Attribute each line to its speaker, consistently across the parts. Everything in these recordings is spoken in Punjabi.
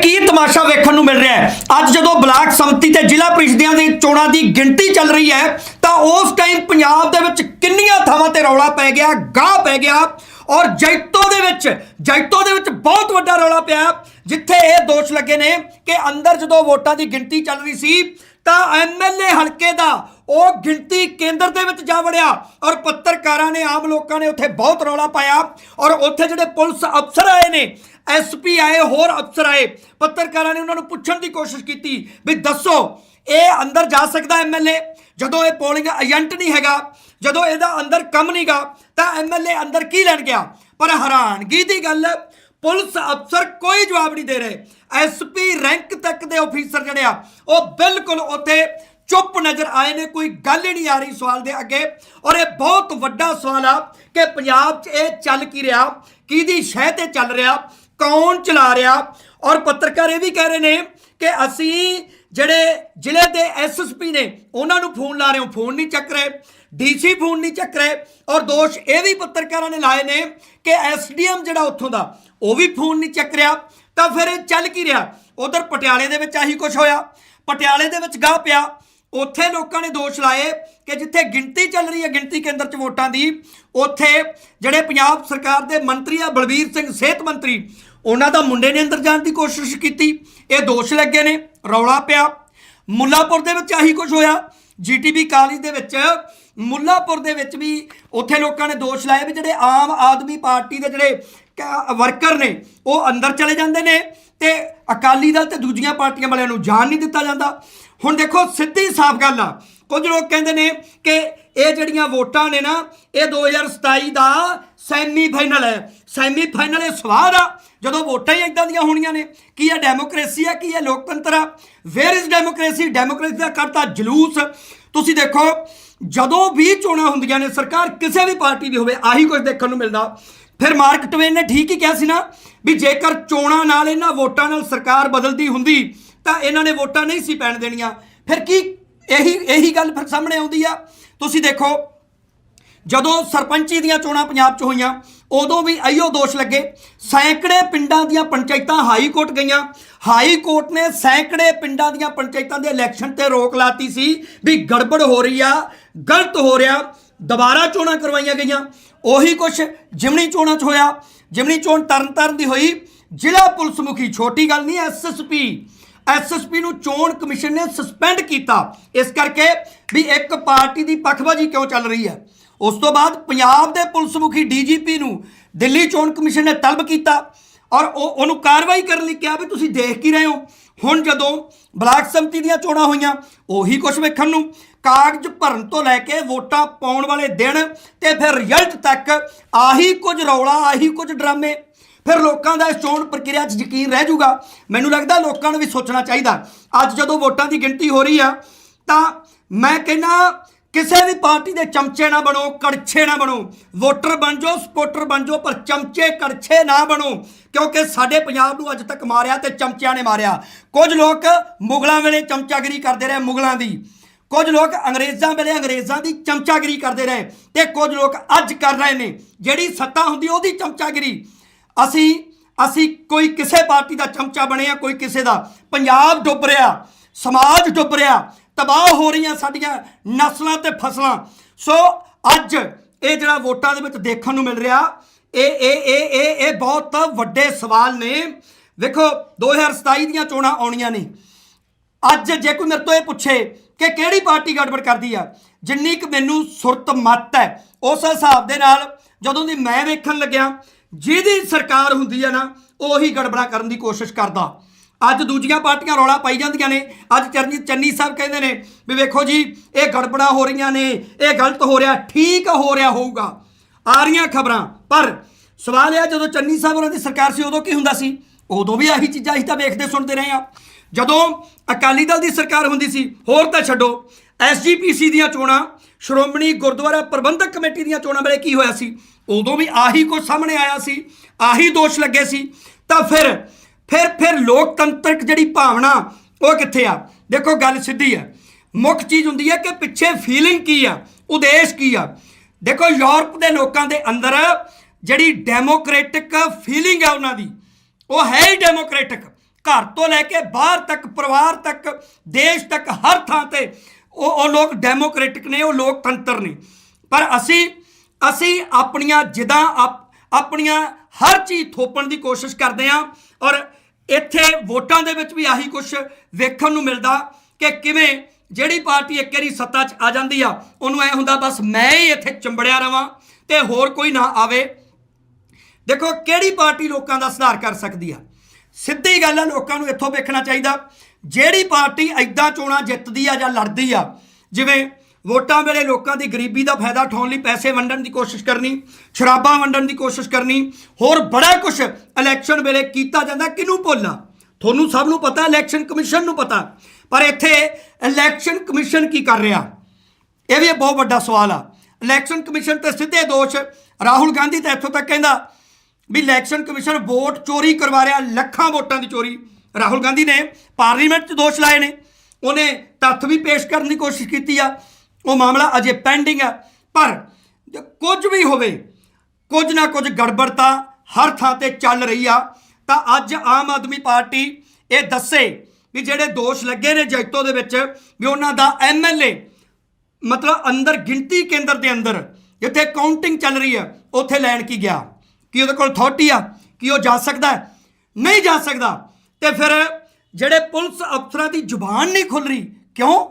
Speaker 1: ਕੀ ਤਮਾਸ਼ਾ ਵੇਖਣ ਨੂੰ ਮਿਲ ਰਿਹਾ ਹੈ? ਅੱਜ ਜਦੋਂ ਬਲਾਕ ਸੰਮਤੀ ਤੇ ਜ਼ਿਲ੍ਹਾ ਪ੍ਰੀਸ਼ਦੀਆਂ ਦੀ ਚੋਣਾਂ ਦੀ ਗਿਣਤੀ ਚੱਲ ਰਹੀ ਹੈ, ਤਾਂ ਉਸ ਟਾਈਮ ਪੰਜਾਬ ਦੇ ਵਿੱਚ ਕਿੰਨੀਆਂ ਥਾਵਾਂ ਤੇ ਰੌਲਾ ਪੈ ਗਿਆ, ਗਾਹ ਪੈ ਗਿਆ ਔਰ ਜੈਤੋ ਦੇ ਵਿੱਚ, ਜੈਤੋ ਦੇ ਵਿੱਚ ਬਹੁਤ ਵੱਡਾ ਰੌਲਾ ਪਿਆ ਜਿੱਥੇ ਇਹ ਦੋਸ਼ ਲੱਗੇ ਨੇ ਕਿ ਅੰਦਰ ਜਦੋਂ ਵੋਟਾਂ ਦੀ ਗਿਣਤੀ ਚੱਲ ਰਹੀ ਸੀ, ਤਾਂ ਐਮਐਲਏ ਹਲਕੇ ਦਾ ਉਹ ਗਿਣਤੀ ਕੇਂਦਰ ਦੇ ਵਿੱਚ ਜਾ ਵੜਿਆ ਔਰ ਪੱਤਰਕਾਰਾਂ ਨੇ ਆਮ ਲੋਕਾਂ ਨੇ ਉੱਥੇ ਬਹੁਤ ਰੌਲਾ ਪਾਇਆ ਔਰ ਉੱਥੇ ਜਿਹੜੇ ਪੁਲਿਸ ਅਫਸਰ ਆਏ ਨੇ ਐਸਪੀ ਆਏ, ਹੋਰ ਅਫਸਰ ਆਏ। ਪੱਤਰਕਾਰਾਂ ਨੇ ਉਹਨਾਂ ਨੂੰ ਪੁੱਛਣ ਦੀ ਕੋਸ਼ਿਸ਼ ਕੀਤੀ ਵੀ ਦੱਸੋ, ਇਹ ਅੰਦਰ ਜਾ ਸਕਦਾ ਐਮਐਲਏ ਜਦੋਂ ਇਹ ਪੋਲਿੰਗ ਏਜੰਟ ਨਹੀਂ ਹੈਗਾ, ਜਦੋਂ ਇਹਦਾ ਅੰਦਰ ਕੰਮ ਨਹੀਂਗਾ, ਤਾਂ ਐਮਐਲਏ ਅੰਦਰ ਕੀ ਲੈਣ ਗਿਆ? ਪਰ ਹੈਰਾਨਗੀ ਦੀ ਗੱਲ, ਪੁਲਿਸ ਅਫਸਰ ਕੋਈ ਜਵਾਬ ਨਹੀਂ ਦੇ ਰਹੇ। ਐਸਪੀ ਰੈਂਕ ਤੱਕ ਦੇ ਅਫੀਸਰ ਜਿਹੜੇ ਆ, ਉਹ ਬਿਲਕੁਲ ਉੱਥੇ ਚੁੱਪ ਨਜ਼ਰ ਆਏ ਨੇ, ਕੋਈ ਗੱਲ ਹੀ ਨਹੀਂ ਆ ਰਹੀ ਸਵਾਲ ਦੇ ਅੱਗੇ। ਔਰ ਇਹ ਬਹੁਤ ਵੱਡਾ ਸਵਾਲ ਆ ਕਿ ਪੰਜਾਬ 'ਚ ਇਹ ਚੱਲ ਕੀ ਰਿਹਾ? ਕਿਹਦੀ ਸ਼ਹਿ ਤੇ ਚੱਲ ਰਿਹਾ? ਕੌਣ ਚਲਾ ਰਿਹਾ? ਔਰ ਪੱਤਰਕਾਰ ਇਹ ਵੀ ਕਹਿ ਰਹੇ ਨੇ ਕਿ ਅਸੀਂ ਜਿਹੜੇ ਜ਼ਿਲ੍ਹੇ ਦੇ ਐਸਐਸਪੀ ਨੇ, ਉਹਨਾਂ ਨੂੰ ਫੋਨ ਲਾ ਰਹੇ ਹਾਂ। ਫੋਨ ਨਹੀਂ ਚੱਕ ਰਹੇ। ਡੀਸੀ ਫੋਨ ਨਹੀਂ ਚੱਕ ਰਹੇ। ਔਰ ਦੋਸ਼ ਇਹ ਵੀ ਪੱਤਰਕਾਰਾਂ ਨੇ ਲਾਏ ਨੇ ਕਿ ਐਸਡੀਐਮ ਜਿਹੜਾ ਉੱਥੋਂ ਦਾ, ਉਹ ਵੀ ਫੋਨ ਨਹੀਂ ਚੱਕ ਰਿਹਾ। ਤਾਂ ਫਿਰ ਇਹ ਚੱਲ ਕੀ ਰਿਹਾ? ਉਧਰ ਪਟਿਆਲੇ ਦੇ ਵਿੱਚ ਆਹੀ ਕੁਝ ਹੋਇਆ। ਪਟਿਆਲੇ ਦੇ ਵਿੱਚ ਗਾਹ ਪਿਆ। ਉੱਥੇ ਲੋਕਾਂ ਨੇ ਦੋਸ਼ ਲਾਏ ਕਿ ਜਿੱਥੇ ਗਿਣਤੀ ਚੱਲ ਰਹੀ ਹੈ, ਗਿਣਤੀ ਕੇਂਦਰ 'ਚ ਵੋਟਾਂ ਦੀ, ਉੱਥੇ ਜਿਹੜੇ ਪੰਜਾਬ ਸਰਕਾਰ ਦੇ ਮੰਤਰੀ ਆ, ਬਲਬੀਰ ਸਿੰਘ ਸਿਹਤ ਮੰਤਰੀ ਉਹਨਾਂ ਦਾ ਮੁੰਡੇ ਨੇ ਅੰਦਰ ਜਾਣ ਦੀ ਕੋਸ਼ਿਸ਼ ਕੀਤੀ। ਇਹ ਦੋਸ਼ ਲੱਗੇ ਨੇ, ਰੌਲਾ ਪਿਆ। ਮੁੱਲਾਪੁਰ ਦੇ ਵਿੱਚ ਆਹੀ ਕੁਝ ਹੋਇਆ। ਜੀਟੀਬੀ ਕਾਲਜ ਦੇ ਵਿੱਚ, ਮੁੱਲਾਪੁਰ ਦੇ ਵਿੱਚ ਵੀ ਉੱਥੇ ਲੋਕਾਂ ਨੇ ਦੋਸ਼ ਲਾਇਆ ਵੀ ਜਿਹੜੇ ਆਮ ਆਦਮੀ ਪਾਰਟੀ ਦੇ ਜਿਹੜੇ ਕ- ਵਰਕਰ ਨੇ, ਉਹ ਅੰਦਰ ਚਲੇ ਜਾਂਦੇ ਨੇ ਤੇ ਅਕਾਲੀ ਦਲ ਤੇ ਦੂਜੀਆਂ ਪਾਰਟੀਆਂ ਵਾਲਿਆਂ ਨੂੰ ਜਾਣ ਨਹੀਂ ਦਿੱਤਾ ਜਾਂਦਾ। ਹੁਣ ਦੇਖੋ, ਸਿੱਧੀ ਸਾਫ਼ ਗੱਲ ਆ। ਕੁਝ ਲੋਕ ਕਹਿੰਦੇ ਨੇ ਕਿ ਇਹ ਜਿਹੜੀਆਂ ਵੋਟਾਂ ਨੇ ਨਾ, ਇਹ 2027 ਦਾ ਸੈਮੀ ਫਾਈਨਲ ਹੈ। ਸੈਮੀ ਫਾਈਨਲ ਇਹ ਸਵਾਦ ਆ। ਜਦੋਂ ਵੋਟਾਂ ਹੀ ਇਦਾਂ ਦੀਆਂ ਹੋਣੀਆਂ ਨੇ, ਕੀ ਇਹ ਡੈਮੋਕ੍ਰੇਸੀ ਆ, ਕੀ ਇਹ ਲੋਕਤੰਤਰ ਆ? ਵੇਅਰ ਇਜ਼ ਡੈਮੋਕ੍ਰੇਸੀ ਡੈਮੋਕ੍ਰੇਸੀ ਦਾ ਕਰਤਾ ਜਲੂਸ। ਤੁਸੀਂ ਦੇਖੋ, ਜਦੋਂ ਵੀ ਚੋਣਾਂ ਹੁੰਦੀਆਂ ਨੇ, ਸਰਕਾਰ ਕਿਸੇ ਵੀ ਪਾਰਟੀ ਦੀ ਹੋਵੇ, ਆਹੀ ਕੁਝ ਦੇਖਣ ਨੂੰ ਮਿਲਦਾ। ਫਿਰ ਮਾਰਕ ਟਵੇਨ ਨੇ ਠੀਕ ਹੀ ਕਿਹਾ ਸੀ ਨਾ ਵੀ ਜੇਕਰ ਚੋਣਾਂ ਨਾਲ ਇਹਨਾਂ ਵੋਟਾਂ ਨਾਲ ਸਰਕਾਰ ਬਦਲਦੀ ਹੁੰਦੀ, ਤਾਂ ਇਹਨਾਂ ਨੇ ਵੋਟਾਂ ਨਹੀਂ ਸੀ ਪੈਣ ਦੇਣੀਆਂ। ਫਿਰ ਕੀ ਇਹੀ ਇਹੀ ਗੱਲ ਫਿਰ ਸਾਹਮਣੇ ਆਉਂਦੀ ਆ। ਤੁਸੀਂ ਦੇਖੋ, ਜਦੋਂ ਸਰਪੰਚੀ ਦੀਆਂ ਚੋਣਾਂ ਪੰਜਾਬ 'ਚ ਹੋਈਆਂ, ਉਦੋਂ ਵੀ ਆਈਓ ਦੋਸ਼ ਲੱਗੇ। ਸੈਂਕੜੇ ਪਿੰਡਾਂ ਦੀਆਂ ਪੰਚਾਇਤਾਂ ਹਾਈ ਕੋਰਟ ਗਈਆਂ। ਹਾਈ ਕੋਰਟ ਨੇ ਸੈਂਕੜੇ ਪਿੰਡਾਂ ਦੀਆਂ ਪੰਚਾਇਤਾਂ ਦੇ ਇਲੈਕਸ਼ਨ ਤੇ ਰੋਕ ਲਾਤੀ ਸੀ ਵੀ ਗੜਬੜ ਹੋ ਰਹੀ ਆ, ਗਲਤ ਹੋ ਰਿਹਾ। ਦੁਬਾਰਾ ਚੋਣਾਂ ਕਰਵਾਈਆਂ ਗਈਆਂ। ਉਹੀ ਕੁਛ ਜਿਮਣੀ ਚੋਣਾਂ 'ਚ ਹੋਇਆ। ਜਿਮਣੀ ਚੋਣ ਤਰਨਤਾਰਨ ਦੀ ਹੋਈ। ਜ਼ਿਲ੍ਹਾ ਪੁਲਿਸ ਮੁਖੀ, ਛੋਟੀ ਗੱਲ ਨਹੀਂ ਐਸਐਸਪੀ ਐਸਐਸਪੀ ਨੂੰ ਚੋਣ ਕਮਿਸ਼ਨ ਨੇ ਸਸਪੈਂਡ ਕੀਤਾ। ਇਸ ਕਰਕੇ ਵੀ ਇੱਕ ਪਾਰਟੀ ਦੀ ਪੱਖਬਾਜ਼ੀ ਕਿਉਂ ਚੱਲ ਰਹੀ ਹੈ? ਉਸ ਤੋਂ ਬਾਅਦ ਪੰਜਾਬ ਦੇ ਪੁਲਿਸ ਮੁਖੀ ਡੀਜੀਪੀ ਨੂੰ ਦਿੱਲੀ ਚੋਣ ਕਮਿਸ਼ਨ ਨੇ ਤਲਬ ਕੀਤਾ ਔਰ ਉਹ, ਉਹਨੂੰ ਕਾਰਵਾਈ ਕਰਨ ਲਈ ਕਿਹਾ ਵੀ ਤੁਸੀਂ ਦੇਖ ਕੀ ਰਹੇ ਹੋ। ਹੁਣ ਜਦੋਂ ਬਲਾਕ ਸੰਮਤੀ ਦੀਆਂ ਚੋਣਾਂ ਹੋਈਆਂ, ਉਹੀ ਕੁਝ ਵੇਖਣ ਨੂੰ। ਕਾਗਜ਼ ਭਰਨ ਤੋਂ ਲੈ ਕੇ ਵੋਟਾਂ ਪਾਉਣ ਵਾਲੇ ਦਿਨ ਤੇ ਫਿਰ ਰਿਜ਼ਲਟ ਤੱਕ ਆਹੀ ਕੁਝ ਰੌਲਾ, ਆਹੀ ਕੁਝ ਡਰਾਮੇ ਫਿਰ ਲੋਕਾਂ ਦਾ ਇਸ ਚੋਣ ਪ੍ਰਕਿਰਿਆ 'ਚ ਯਕੀਨ ਰਹਿ ਜਾਊਗਾ। ਮੈਨੂੰ ਲੱਗਦਾ ਲੋਕਾਂ ਨੂੰ ਵੀ ਸੋਚਣਾ ਚਾਹੀਦਾ। ਅੱਜ ਜਦੋਂ ਵੋਟਾਂ ਦੀ ਗਿਣਤੀ ਹੋ ਰਹੀ ਆ, ਤਾਂ ਮੈਂ ਕਹਿੰਦਾ, ਕਿਸੇ ਵੀ ਪਾਰਟੀ ਦੇ ਚਮਚੇ ਨਾ ਬਣੋ, ਕੜਛੇ ਨਾ ਬਣੋ। ਵੋਟਰ ਬਣ ਜਾਓ ਸਪੋਰਟਰ ਬਣ ਜਾਓ, ਪਰ ਚਮਚੇ ਕੜਛੇ ਨਾ ਬਣੋ। ਕਿਉਂਕਿ ਸਾਡੇ ਪੰਜਾਬ ਨੂੰ ਅੱਜ ਤੱਕ ਮਾਰਿਆ ਤੇ ਚਮਚਿਆਂ ਨੇ ਮਾਰਿਆ। ਕੁਝ ਲੋਕ ਮੁਗਲਾਂ ਵੇਲੇ ਚਮਚਾਗਿਰੀ ਕਰਦੇ ਰਹੇ, ਮੁਗਲਾਂ ਦੀ। ਕੁਝ ਲੋਕ ਅੰਗਰੇਜ਼ਾਂ ਵੇਲੇ ਅੰਗਰੇਜ਼ਾਂ ਦੀ ਚਮਚਾਗਿਰੀ ਕਰਦੇ ਰਹੇ ਤੇ ਕੁਝ ਲੋਕ ਅੱਜ ਕਰ ਰਹੇ ਨੇ। ਜਿਹੜੀ ਸੱਤਾ ਹੁੰਦੀ ਉਹਦੀ ਚਮਚਾਗਿਰੀ। ਅਸੀਂ ਅਸੀਂ ਕੋਈ ਕਿਸੇ ਪਾਰਟੀ ਦਾ ਚਮਚਾ ਬਣੇ ਆ ਕੋਈ ਕਿਸੇ ਦਾ। ਪੰਜਾਬ ਡੁੱਬ ਰਿਹਾ, ਸਮਾਜ ਡੁੱਬ ਰਿਹਾ, ਤਬਾਹ ਹੋ ਰਹੀਆਂ ਸਾਡੀਆਂ ਨਸਲਾਂ ਤੇ ਫਸਲਾਂ। ਸੋ ਅੱਜ ਇਹ ਜਿਹੜਾ ਵੋਟਾਂ ਦੇ ਵਿੱਚ ਦੇਖਣ ਨੂੰ ਮਿਲ ਰਿਹਾ, ਇਹ ਇਹ ਇਹ ਇਹ ਇਹ ਬਹੁਤ ਵੱਡੇ ਸਵਾਲ ਨੇ। ਵੇਖੋ 2027 ਦੀਆਂ ਚੋਣਾਂ ਆਉਣੀਆਂ ਨੇ। ਅੱਜ ਜੇ ਕੋਈ ਮੇਰੇ ਤੋਂ ਇਹ ਪੁੱਛੇ ਕਿ ਕਿਹੜੀ ਪਾਰਟੀ ਗੜਬੜ ਕਰਦੀ ਆ, ਜਿੰਨੀ ਕਿ ਮੈਨੂੰ ਸੁਰਤ ਮੱਤ ਹੈ, ਉਸ ਹਿਸਾਬ ਦੇ ਨਾਲ ਜਦੋਂ ਦੀ ਮੈਂ ਵੇਖਣ ਲੱਗਿਆ ਜਿਹਦੀ ਸਰਕਾਰ ਹੁੰਦੀ ਹੈ ਨਾ, ਉਹੀ ਗੜਬੜਾ ਕਰਨ ਦੀ ਕੋਸ਼ਿਸ਼ ਕਰਦਾ। ਅੱਜ ਦੂਜੀਆਂ ਪਾਰਟੀਆਂ ਰੌਲਾ ਪਾਈ ਜਾਂਦੀਆਂ ਨੇ। ਅੱਜ ਚਰਨਜੀਤ ਚੰਨੀ ਸਾਹਿਬ ਕਹਿੰਦੇ ਨੇ ਵੀ ਵੇਖੋ ਜੀ, ਇਹ ਗੜਬੜਾ ਹੋ ਰਹੀਆਂ ਨੇ, ਇਹ ਗਲਤ ਹੋ ਰਿਹਾ, ਠੀਕ ਹੋ ਰਿਹਾ ਹੋਊਗਾ। ਆ ਰਹੀਆਂ ਖਬਰਾਂ। ਪਰ ਸਵਾਲ ਇਹ ਜਦੋਂ ਚੰਨੀ ਸਾਹਿਬ ਉਹਨਾਂ ਦੀ ਸਰਕਾਰ ਸੀ, ਉਦੋਂ ਕੀ ਹੁੰਦਾ ਸੀ? ਉਦੋਂ ਵੀ ਆਹੀ ਚੀਜ਼ਾਂ ਅਸੀਂ ਤਾਂ ਵੇਖਦੇ ਸੁਣਦੇ ਰਹੇ ਆ। ਜਦੋਂ ਅਕਾਲੀ ਦਲ ਦੀ ਸਰਕਾਰ ਹੁੰਦੀ ਸੀ, ਹੋਰ ਤਾਂ ਛੱਡੋ। ਐਸਜੀਪੀਸੀ ਦੀਆਂ ਚੋਣਾਂ ਸ਼੍ਰੋਮਣੀ ਗੁਰਦੁਆਰਾ ਪ੍ਰਬੰਧਕ ਕਮੇਟੀ ਦੀਆਂ ਚੋਣਾਂ ਵੇਲੇ ਕੀ ਹੋਇਆ ਸੀ? ਉਦੋਂ ਵੀ ਆਹੀ ਕੁਝ ਸਾਹਮਣੇ ਆਇਆ ਸੀ, ਆਹੀ ਦੋਸ਼ ਲੱਗੇ ਸੀ। ਤਾਂ ਫਿਰ ਫਿਰ ਫਿਰ ਲੋਕਤੰਤਰਕ ਜਿਹੜੀ ਭਾਵਨਾ, ਉਹ ਕਿੱਥੇ ਆ? ਦੇਖੋ, ਗੱਲ ਸਿੱਧੀ ਹੈ ਮੁੱਖ ਚੀਜ਼ ਹੁੰਦੀ ਹੈ ਕਿ ਪਿੱਛੇ ਫੀਲਿੰਗ ਕੀ ਆ? ਉਦੇਸ਼ ਕੀ ਆ? ਦੇਖੋ, ਯੂਰਪ ਦੇ ਲੋਕਾਂ ਦੇ ਅੰਦਰ ਜਿਹੜੀ ਡੈਮੋਕ੍ਰੈਟਿਕ ਫੀਲਿੰਗ ਆ ਉਹਨਾਂ ਦੀ, ਉਹ ਹੈ ਹੀ ਡੈਮੋਕ੍ਰੈਟਿਕ ਘਰ ਤੋਂ ਲੈ ਕੇ ਬਾਹਰ ਤੱਕ, ਪਰਿਵਾਰ ਤੱਕ, ਦੇਸ਼ ਤੱਕ, ਹਰ ਥਾਂ ਤੇ ਉਹ ਉਹ ਲੋਕ ਡੈਮੋਕ੍ਰੈਟਿਕ ਨੇ, ਉਹ ਲੋਕਤੰਤਰ ਨੇ। ਪਰ ਅਸੀਂ ਅਸੀਂ ਆਪਣੀਆਂ ਜਿੱਦਾਂ ਆਪ- ਆਪਣੀਆਂ ਹਰ ਚੀਜ਼ ਥੋਪਣ ਦੀ ਕੋਸ਼ਿਸ਼ ਕਰਦੇ ਹਾਂ ਔਰ ਇੱਥੇ ਵੋਟਾਂ ਦੇ ਵਿੱਚ ਵੀ ਆਹੀ ਕੁਝ ਵੇਖਣ ਨੂੰ ਮਿਲਦਾ ਕਿ ਕਿਵੇਂ ਜਿਹੜੀ ਪਾਰਟੀ ਇੱਕ ਵਾਰੀ ਸੱਤਾ 'ਚ ਆ ਜਾਂਦੀ ਆ, ਉਹਨੂੰ ਐ ਹੁੰਦਾ ਬਸ ਮੈਂ ਹੀ ਇੱਥੇ ਚੰਬੜਿਆ ਰਵਾਂ ਤੇ ਹੋਰ ਕੋਈ ਨਾ ਆਵੇ। ਦੇਖੋ ਕਿਹੜੀ ਪਾਰਟੀ ਲੋਕਾਂ ਦਾ ਸੁਧਾਰ ਕਰ ਸਕਦੀ ਆ? ਸਿੱਧੀ ਗੱਲ ਆ, ਲੋਕਾਂ ਨੂੰ ਇੱਥੋਂ ਵੇਖਣਾ ਚਾਹੀਦਾ। ਜਿਹੜੀ ਪਾਰਟੀ ਐਦਾਂ ਚੋਣਾਂ ਜਿੱਤਦੀ ਆ ਜਾਂ ਲੜਦੀ ਆ, ਜਿਵੇਂ ਵੋਟਾਂ ਵੇਲੇ ਲੋਕਾਂ ਦੀ ਗਰੀਬੀ ਦਾ ਫਾਇਦਾ ਉਠਾਉਣ ਲਈ ਪੈਸੇ ਵੰਡਣ ਦੀ ਕੋਸ਼ਿਸ਼ ਕਰਨੀ, ਸ਼ਰਾਬਾਂ ਵੰਡਣ ਦੀ ਕੋਸ਼ਿਸ਼ ਕਰਨੀ, ਹੋਰ ਬੜਾ ਕੁਝ ਇਲੈਕਸ਼ਨ ਵੇਲੇ ਕੀਤਾ ਜਾਂਦਾ, ਕਿਹਨੂੰ ਭੁੱਲਣਾ? ਤੁਹਾਨੂੰ ਸਭ ਨੂੰ ਪਤਾ ਇਲੈਕਸ਼ਨ ਕਮਿਸ਼ਨ ਨੂੰ ਪਤਾ, ਪਰ ਇੱਥੇ ਇਲੈਕਸ਼ਨ ਕਮਿਸ਼ਨ ਕੀ ਕਰ ਰਿਹਾ? ਇਹ ਵੀ ਇੱਕ ਬਹੁਤ ਵੱਡਾ ਸਵਾਲ ਆ। ਇਲੈਕਸ਼ਨ ਕਮਿਸ਼ਨ ਤੇ ਸਿੱਧੇ ਦੋਸ਼, ਰਾਹੁਲ ਗਾਂਧੀ ਤਾਂ ਇੱਥੋਂ ਤੱਕ ਕਹਿੰਦਾ ਵੀ ਇਲੈਕਸ਼ਨ ਕਮਿਸ਼ਨ ਵੋਟ ਚੋਰੀ ਕਰਵਾ ਰਿਹਾ, ਲੱਖਾਂ ਵੋਟਾਂ ਦੀ ਚੋਰੀ। ਰਾਹੁਲ ਗਾਂਧੀ ਨੇ ਪਾਰਲੀਮੈਂਟ 'ਚ ਦੋਸ਼ ਲਾਏ ਨੇ। ਉਹਨੇ ਤੱਥ ਵੀ ਪੇਸ਼ ਕਰਨ ਦੀ ਕੋਸ਼ਿਸ਼ ਕੀਤੀ ਆ। ਉਹ ਮਾਮਲਾ ਅਜੇ ਪੈਂਡਿੰਗ ਆ। ਪਰ ਕੁਝ ਵੀ ਹੋਵੇ, ਕੁਝ ਨਾ ਕੁਝ ਗੜਬੜਤਾ ਹਰ ਥਾਂ ਤੇ ਚੱਲ ਰਹੀ ਆ। ਤਾਂ ਅੱਜ ਆਮ ਆਦਮੀ ਪਾਰਟੀ ਇਹ ਦੱਸੇ ਵੀ ਜਿਹੜੇ ਦੋਸ਼ ਲੱਗੇ ਨੇ ਜੈਤੋ ਦੇ ਵਿੱਚ, ਵੀ ਉਹਨਾਂ ਦਾ ਐਮਐਲਏ ਮਤਲਬ ਅੰਦਰ ਗਿਣਤੀ ਕੇਂਦਰ ਦੇ ਅੰਦਰ, ਜਿੱਥੇ ਕਾਊਂਟਿੰਗ ਚੱਲ ਰਹੀ ਹੈ ਉੱਥੇ ਲੈਣ ਕੀ ਗਿਆ? ਕੀ ਉਹਦੇ ਕੋਲ ਅਥਾਰਟੀ ਆ? ਕੀ ਉਹ ਜਾ ਸਕਦਾ? ਨਹੀਂ ਜਾ ਸਕਦਾ। ਤੇ ਫਿਰ ਜਿਹੜੇ ਪੁਲਿਸ ਅਫਸਰਾਂ ਦੀ ਜ਼ੁਬਾਨ ਨਹੀਂ ਖੁੱਲ ਰਹੀ, ਕਿਉਂ?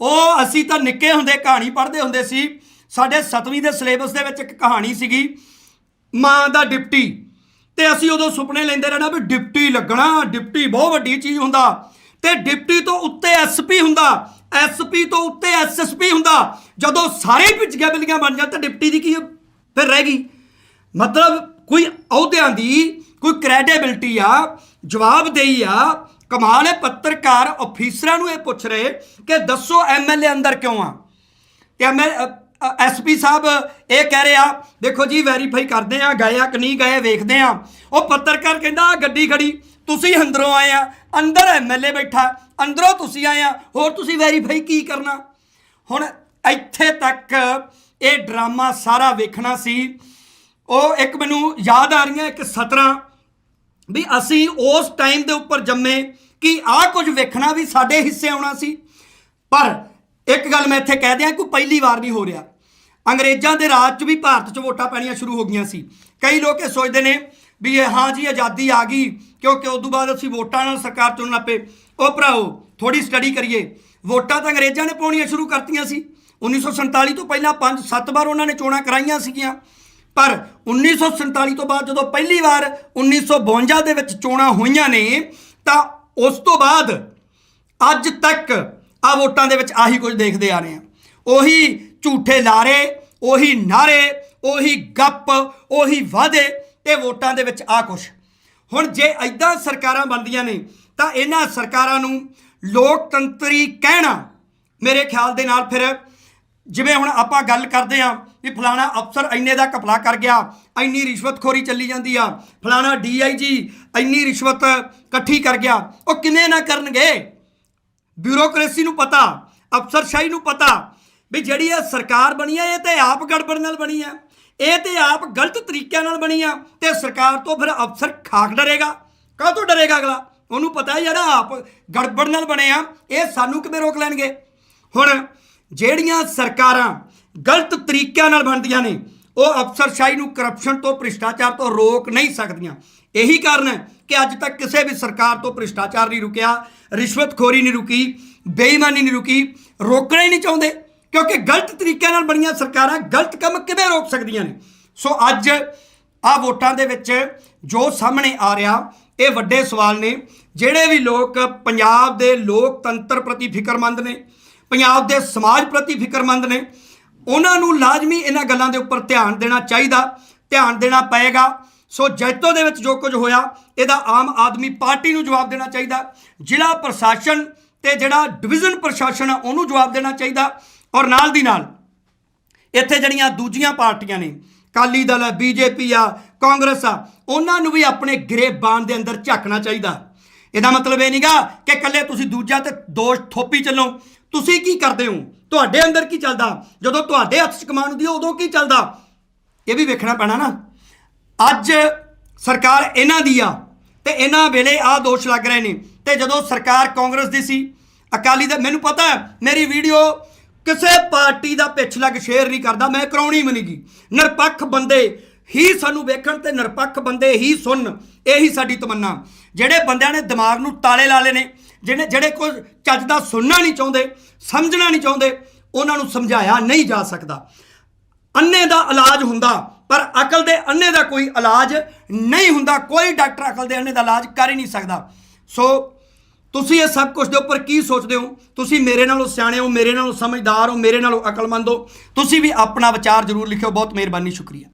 Speaker 1: ਉਹ, ਅਸੀਂ ਤਾਂ ਨਿੱਕੇ ਹੁੰਦੇ ਕਹਾਣੀ ਪੜ੍ਹਦੇ ਹੁੰਦੇ ਸੀ, ਸਾਡੇ 7ਵੀਂ ਦੇ ਸਿਲੇਬਸ ਦੇ ਵਿੱਚ ਇੱਕ ਕਹਾਣੀ ਸੀਗੀ, ਮਾਂ ਦਾ ਡਿਪਟੀ। ਤੇ ਅਸੀਂ ਉਦੋਂ ਸੁਪਨੇ ਲੈਂਦੇ ਰਹਿਣਾ ਵੀ ਡਿਪਟੀ ਲੱਗਣਾ, ਡਿਪਟੀ ਬਹੁਤ ਵੱਡੀ ਚੀਜ਼ ਹੁੰਦਾ। ਤੇ ਡਿਪਟੀ ਤੋਂ ਉੱਤੇ ਐਸਪੀ ਹੁੰਦਾ ਐਸਪੀ ਤੋਂ ਉੱਤੇ ਐਸਐਸਪੀ ਹੁੰਦਾ। ਜਦੋਂ ਸਾਰੇ ਪਿੱਛੇ ਬਿਲੀਆਂ ਬਣ ਜਾਣ ਤਾਂ ਡਿਪਟੀ ਦੀ ਕੀ ਫਿਰ ਰਹਿ ਗਈ? ਮਤਲਬ ਕੋਈ ਅਹੁਦਿਆਂ ਦੀ ਕੋਈ ਕ੍ਰੈਡੀਬਿਲਟੀ ਆ ਜਵਾਬਦੇਹੀ ਆ, ਕਮਾਲ ਹੈ, ਪੱਤਰਕਾਰ ਅਫੀਸਰਾਂ ਨੂੰ ਇਹ ਪੁੱਛ ਰਹੇ ਕਿ ਦੱਸੋ ਐਮਐਲਏ ਅੰਦਰ ਕਿਉਂ ਆ? ਤੇ ਐਮਐਲ ਐਸਪੀ ਸਾਹਿਬ ਇਹ ਕਹਿ ਰਿਹਾ ਦੇਖੋ ਜੀ ਵੈਰੀਫਾਈ ਕਰਦੇ ਆ, ਗਏ ਆ ਕਿ ਨਹੀਂ ਗਏ, ਵੇਖਦੇ ਆ। ਉਹ ਪੱਤਰਕਾਰ ਕਹਿੰਦਾ ਗੱਡੀ ਖੜੀ, ਤੁਸੀਂ ਅੰਦਰੋਂ ਆਏ ਆ, ਅੰਦਰ ਐਮਐਲਏ ਬੈਠਾ, ਅੰਦਰੋਂ ਤੁਸੀਂ ਆਏ ਆ, ਹੋਰ ਤੁਸੀਂ ਵੈਰੀਫਾਈ ਕੀ ਕਰਨਾ? ਹੁਣ ਇੱਥੇ ਤੱਕ ਇਹ ਡਰਾਮਾ ਸਾਰਾ ਵੇਖਣਾ ਸੀ। ਉਹ ਇੱਕ ਮੈਨੂੰ ਯਾਦ ਆ ਰਹੀਆਂ ਇੱਕ ਸਤਰਾਂ। ਵੀ ਅਸੀਂ ਉਸ ਟਾਈਮ ਦੇ ਉੱਪਰ ਜੰਮੇ ਕਿ ਆਹ ਕੁਝ ਵੇਖਣਾ ਵੀ ਸਾਡੇ ਹਿੱਸੇ ਆਉਣਾ ਸੀ। ਪਰ ਇੱਕ ਗੱਲ ਮੈਂ ਇੱਥੇ ਕਹਿ ਦਿਆਂ ਕੋਈ ਪਹਿਲੀ ਵਾਰ ਨਹੀਂ ਹੋ ਰਿਹਾ। ਅੰਗਰੇਜ਼ਾਂ ਦੇ ਰਾਜ 'ਚ ਵੀ ਭਾਰਤ 'ਚ ਵੋਟਾਂ ਪੈਣੀਆਂ ਸ਼ੁਰੂ ਹੋ ਗਈਆਂ ਸੀ। ਕਈ ਲੋਕ ਇਹ ਸੋਚਦੇ ਨੇ ਵੀ ਇਹ ਹਾਂ ਜੀ ਆਜ਼ਾਦੀ ਆ ਗਈ, ਕਿਉਂਕਿ ਉਸ ਤੋਂ ਬਾਅਦ ਅਸੀਂ ਵੋਟਾਂ ਨਾਲ ਸਰਕਾਰ ਚੁਣਨਾ ਪਏ। ਉਹ ਭਰਾਓ ਥੋੜੀ ਸਟੱਡੀ ਕਰੀਏ। ਵੋਟਾਂ ਤਾਂ ਅੰਗਰੇਜ਼ਾਂ ਨੇ ਪਾਉਣੀਆਂ ਸ਼ੁਰੂ ਕਰਤੀਆਂ ਸੀ। 1947 ਤੋਂ ਪਹਿਲਾਂ 5-7 ਵਾਰ ਉਹਨਾਂ ਨੇ ਚੋਣਾਂ ਕਰਾਈਆਂ ਸੀਗੀਆਂ। ਪਰ 1947 ਤੋਂ ਬਾਅਦ ਜਦੋਂ ਪਹਿਲੀ ਵਾਰ 1952 ਦੇ ਵਿੱਚ ਚੋਣਾਂ ਹੋਈਆਂ ਨੇ, ਤਾਂ ਉਸ ਤੋਂ ਬਾਅਦ ਅੱਜ ਤੱਕ ਆ ਵੋਟਾਂ ਦੇ ਵਿੱਚ ਆਹੀ ਕੁਝ ਦੇਖਦੇ ਆ ਰਹੇ ਆ ਉਹੀ ਝੂਠੇ ਲਾਰੇ, ਉਹੀ ਨਾਰੇ, ਉਹੀ ਗੱਪ, ਉਹੀ ਵਾਅਦੇ ਤੇ ਵੋਟਾਂ ਦੇ ਵਿੱਚ ਆ ਕੁਝ। ਹੁਣ ਜੇ ਐਦਾਂ ਸਰਕਾਰਾਂ ਬਣਦੀਆਂ ਨੇ, ਤਾਂ ਇਹਨਾਂ ਸਰਕਾਰਾਂ ਨੂੰ ਲੋਕਤੰਤਰੀ ਕਹਿਣਾ ਮੇਰੇ ਖਿਆਲ ਦੇ ਨਾਲ ਫਿਰ ਜਿਵੇਂ ਹੁਣ ਆਪਾਂ ਗੱਲ ਕਰਦੇ ਆ ਵੀ ਫਲਾਣਾ ਅਫਸਰ ਇੰਨੇ ਦਾ ਕਪਲਾ ਕਰ ਗਿਆ, ਇੰਨੀ ਰਿਸ਼ਵਤਖੋਰੀ ਚੱਲੀ ਜਾਂਦੀ ਆ, ਫਲਾਣਾ ਡੀਆਈਜੀ ਇੰਨੀ ਰਿਸ਼ਵਤ ਇਕੱਠੀ ਕਰ ਗਿਆ, ਉਹ ਕਿਵੇਂ ਨਾ ਕਰਨਗੇ? ਬਿਊਰੋਕ੍ਰੇਸੀ ਨੂੰ ਪਤਾ ਅਫਸਰਸ਼ਾਹੀ ਨੂੰ ਪਤਾ ਵੀ ਜਿਹੜੀ ਇਹ ਸਰਕਾਰ ਬਣੀ ਆ, ਇਹ ਤੇ ਆਪ ਗੜਬੜ ਨਾਲ ਬਣੀ ਆ, ਇਹ ਤੇ ਆਪ ਗਲਤ ਤਰੀਕਿਆਂ ਨਾਲ ਬਣੀ ਆ, ਤੇ ਸਰਕਾਰ ਤੋਂ ਫਿਰ ਅਫਸਰ ਖਾਕ ਡਰੇਗਾ। ਕਾਹ ਤੋਂ ਡਰੇਗਾ ਅਗਲਾ? ਉਹਨੂੰ ਪਤਾ ਜਿਹੜਾ ਆਪ ਗੜਬੜ ਨਾਲ ਬਣੇ ਆ, ਇਹ ਸਾਨੂੰ ਕਿਵੇਂ ਰੋਕ ਲੈਣਗੇ? ਹੁਣ ਜਿਹੜੀਆਂ ਸਰਕਾਰਾਂ ਗਲਤ ਤਰੀਕਿਆਂ ਨਾਲ ਬਣਦੀਆਂ ਨੇ, ਉਹ ਅਫਸਰਸ਼ਾਹੀ ਨੂੰ ਕਰਪਸ਼ਨ ਤੋਂ, ਭ੍ਰਿਸ਼ਟਾਚਾਰ ਤੋਂ ਰੋਕ ਨਹੀਂ ਸਕਦੀਆਂ। ਇਹੀ ਕਾਰਨ ਹੈ ਕਿ ਅੱਜ ਤੱਕ ਕਿਸੇ ਵੀ ਸਰਕਾਰ ਤੋਂ ਭ੍ਰਿਸ਼ਟਾਚਾਰ ਨਹੀਂ ਰੁਕਿਆ, ਰਿਸ਼ਵਤਖੋਰੀ ਨਹੀਂ ਰੁਕੀ, ਬੇਈਮਾਨੀ ਨਹੀਂ ਰੁਕੀ, ਰੋਕਣਾ ਹੀ ਨਹੀਂ ਚਾਹੁੰਦੇ, ਕਿਉਂਕਿ ਗਲਤ ਤਰੀਕਿਆਂ ਨਾਲ ਬਣੀਆਂ ਸਰਕਾਰਾਂ ਗਲਤ ਕੰਮ ਕਿਵੇਂ ਰੋਕ ਸਕਦੀਆਂ ਨੇ? ਸੋ ਅੱਜ ਆ ਵੋਟਾਂ ਦੇ ਵਿੱਚ ਜੋ ਸਾਹਮਣੇ ਆ ਰਿਹਾ, ਇਹ ਵੱਡੇ ਸਵਾਲ ਨੇ। ਜਿਹੜੇ ਵੀ ਲੋਕ ਪੰਜਾਬ ਦੇ ਲੋਕਤੰਤਰ ਪ੍ਰਤੀ ਫਿਕਰਮੰਦ ਨੇ ਪੰਜਾਬ ਦੇ ਸਮਾਜ ਪ੍ਰਤੀ ਫਿਕਰਮੰਦ ਨੇ। ਉਹਨਾਂ ਨੂੰ ਲਾਜ਼ਮੀ ਇਹਨਾਂ ਗੱਲਾਂ ਦੇ ਉੱਪਰ ਧਿਆਨ ਦੇਣਾ ਚਾਹੀਦਾ, ਧਿਆਨ ਦੇਣਾ ਪਏਗਾ। ਸੋ ਜੈਤੋ ਦੇ ਵਿੱਚ ਜੋ ਕੁਝ ਹੋਇਆ, ਇਹਦਾ ਆਮ ਆਦਮੀ ਪਾਰਟੀ ਨੂੰ ਜਵਾਬ ਦੇਣਾ ਚਾਹੀਦਾ। ਜ਼ਿਲ੍ਹਾ ਪ੍ਰਸ਼ਾਸਨ ਤੇ ਜਿਹੜਾ ਡਿਵੀਜ਼ਨ ਪ੍ਰਸ਼ਾਸਨ ਆ, ਉਹਨੂੰ ਜਵਾਬ ਦੇਣਾ ਚਾਹੀਦਾ। ਔਰ ਨਾਲ ਦੀ ਨਾਲ ਇੱਥੇ ਜਿਹੜੀਆਂ ਦੂਜੀਆਂ ਪਾਰਟੀਆਂ ਨੇ ਕਾਲੀ ਦਲ ਹੈ ਬੀਜੇਪੀ ਆ, ਕਾਂਗਰਸ ਆ, ਉਹਨਾਂ ਨੂੰ ਵੀ ਆਪਣੇ ਗਰੇਬਾਨ ਦੇ ਅੰਦਰ ਝਾਕਣਾ ਚਾਹੀਦਾ। ਇਹਦਾ ਮਤਲਬ ਇਹ ਨਹੀਂਗਾ ਕਿ ਇਕੱਲੇ ਤੁਸੀਂ ਦੂਜਾ ਤੇ ਦੋਸ਼ ਥੋਪੀ ਚੱਲੋ। ਤੁਸੀਂ ਕੀ ਕਰਦੇ ਹੋ? ਤੁਹਾਡੇ ਅੰਦਰ ਕੀ ਚੱਲਦਾ? ਜਦੋਂ ਤੁਹਾਡੇ ਹੱਥ 'ਚ ਕਮਾਨ ਹੁੰਦੀ ਹੈ, ਉਦੋਂ ਕੀ ਚੱਲਦਾ? ਇਹ ਵੀ ਵੇਖਣਾ ਪੈਣਾ ਨਾ। ਅੱਜ ਸਰਕਾਰ ਇਹਨਾਂ ਦੀ ਆ ਤੇ ਇਹਨਾਂ ਵੇਲੇ ਆਹ ਦੋਸ਼ ਲੱਗ ਰਹੇ ਨੇ। ਤੇ ਜਦੋਂ ਸਰਕਾਰ ਕਾਂਗਰਸ ਦੀ ਸੀ, ਅਕਾਲੀ ਦਾ ਮੈਨੂੰ ਪਤਾ ਹੈ, ਮੇਰੀ ਵੀਡੀਓ ਕਿਸੇ ਪਾਰਟੀ ਦਾ ਪਿੱਛ ਲੱਗ ਸ਼ੇਅਰ ਨਹੀਂ ਕਰਦਾ, ਮੈਂ ਕਰਾਉਣੀ ਵੀ ਨਿਰਪੱਖ ਬੰਦੇ ਹੀ ਸਾਨੂੰ ਵੇਖਣ ਤੇ ਨਿਰਪੱਖ ਬੰਦੇ ਹੀ ਸੁਣਨ। ਇਹੀ ਸਾਡੀ ਤਮੰਨਾ। ਜਿਹੜੇ ਬੰਦਿਆਂ ਨੇ ਦਿਮਾਗ ਨੂੰ ਤਾਲੇ ਲਾ ਲਏ ਨੇ ਜਿਹੜੇ ਜਿਹੜੇ ਕੋਈ ਚੱਜ ਦਾ ਸੁਣਨਾ ਨਹੀਂ ਚਾਹੁੰਦੇ, ਸਮਝਣਾ ਨਹੀਂ ਚਾਹੁੰਦੇ, ਉਹਨਾਂ ਨੂੰ ਸਮਝਾਇਆ ਨਹੀਂ ਜਾ ਸਕਦਾ। ਅੰਨੇ ਦਾ ਇਲਾਜ ਹੁੰਦਾ, ਪਰ ਅਕਲ ਦੇ ਅੰਨੇ ਦਾ ਕੋਈ ਇਲਾਜ ਨਹੀਂ ਹੁੰਦਾ। ਕੋਈ ਡਾਕਟਰ ਅਕਲ ਦੇ ਅੰਨੇ ਦਾ ਇਲਾਜ ਕਰ ਹੀ ਨਹੀਂ ਸਕਦਾ। ਸੋ, ਤੁਸੀਂ ਇਹ ਸਭ ਕੁਝ ਦੇ ਉੱਪਰ ਕੀ ਸੋਚਦੇ ਹੋ? ਤੁਸੀਂ ਮੇਰੇ ਨਾਲੋਂ ਸਿਆਣੇ ਹੋ, ਮੇਰੇ ਨਾਲੋਂ ਸਮਝਦਾਰ ਹੋ, ਮੇਰੇ ਨਾਲੋਂ ਅਕਲਮੰਦ ਹੋ। ਤੁਸੀਂ ਵੀ ਆਪਣਾ ਵਿਚਾਰ ਜ਼ਰੂਰ ਲਿਖਿਓ। ਬਹੁਤ ਮਿਹਰਬਾਨੀ, ਸ਼ੁਕਰੀਆ।